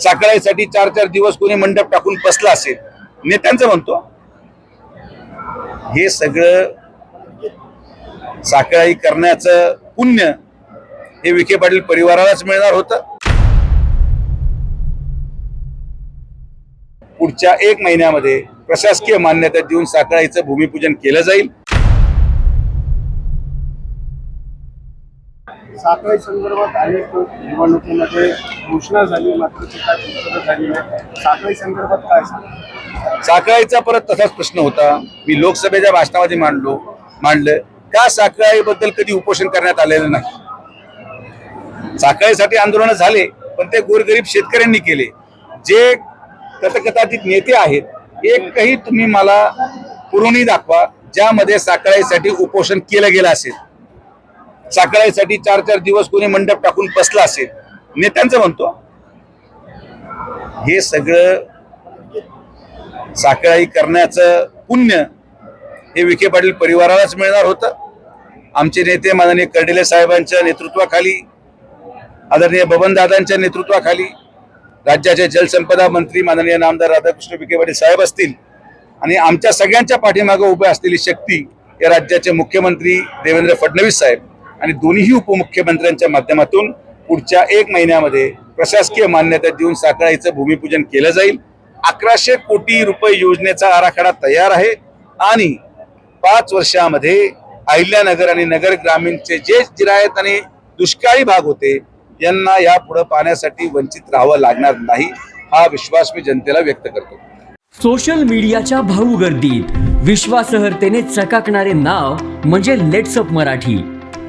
साखळाईसाठी चार चार दिवस कोणी मंडप टाकून बसला असेल नेत्यांचं म्हणतो हे सगळं साखळाई करण्याचं पुण्य हे विखे पाटील परिवारालाच मिळणार होतं. पुढच्या एक महिन्यामध्ये प्रशासकीय मान्यता देऊन साखळाईचं भूमिपूजन केलं जाईल. साखळी संदर्भात अनेक निवडणुकीमध्ये घोषणा झाली मात्र ती काय पूर्तता झाली नाही. साखळी संदर्भात काय सांगा साखळाईचा परत तसाच प्रश्न होता. मी लोकसभेच्या भाषणामध्ये मांडलो मांडलं. का साखळाईबद्दल कधी उपोषण करण्यात आलेलं नाही? साखळीसाठी आंदोलन झाले पण ते गोरगरीब शेतकऱ्यांनी केले. जे कथकथाचित नेते आहेत एकही तुम्ही मला पुरवणी दाखवा ज्यामध्ये साखळाईसाठी उपोषण केलं गेलं असेल. साखळाईसाठी चार चार दिवस कोणी मंडप टाकून बसला असेल नेत्यांचं म्हणतो हे सगळं साखळाई करण्याचं पुण्य हे विखे पाटील परिवारालाच मिळणार होतं. आमचे नेते माननीय कर्डिले साहेबांच्या नेतृत्वाखाली आदरणीय बबनदादांच्या नेतृत्वाखाली राज्याचे जलसंपदा मंत्री माननीय नामदार राधाकृष्ण विखे पाटील साहेब असतील आणि आमच्या सगळ्यांच्या पाठीमागे उभ्या असलेली शक्ती या राज्याचे मुख्यमंत्री देवेंद्र फडणवीस साहेब. आणि दोन्ही उपमुख्यमंत्र्यांच्या माध्यमातून पुढच्या एक महिन्यामध्ये प्रशासकीय मान्यता देऊन साखळाईचं भूमिपूजन केलं जाईल. अकराशे कोटी रुपये योजनेचा आराखडा तयार आहे आणि पाच वर्षामध्ये अहिल्यानगर आणि नगर ग्रामीणचे जे जिरायत आणि दुष्काळी भाग होते यांना यापुढे पाण्यासाठी वंचित राहावं लागणार नाही हा विश्वास मी जनतेला व्यक्त करतो. सोशल मीडियाच्या भाऊ गर्दीत विश्वासार्हतेने चकाकणारे नाव म्हणजे लेट्सअप मराठी.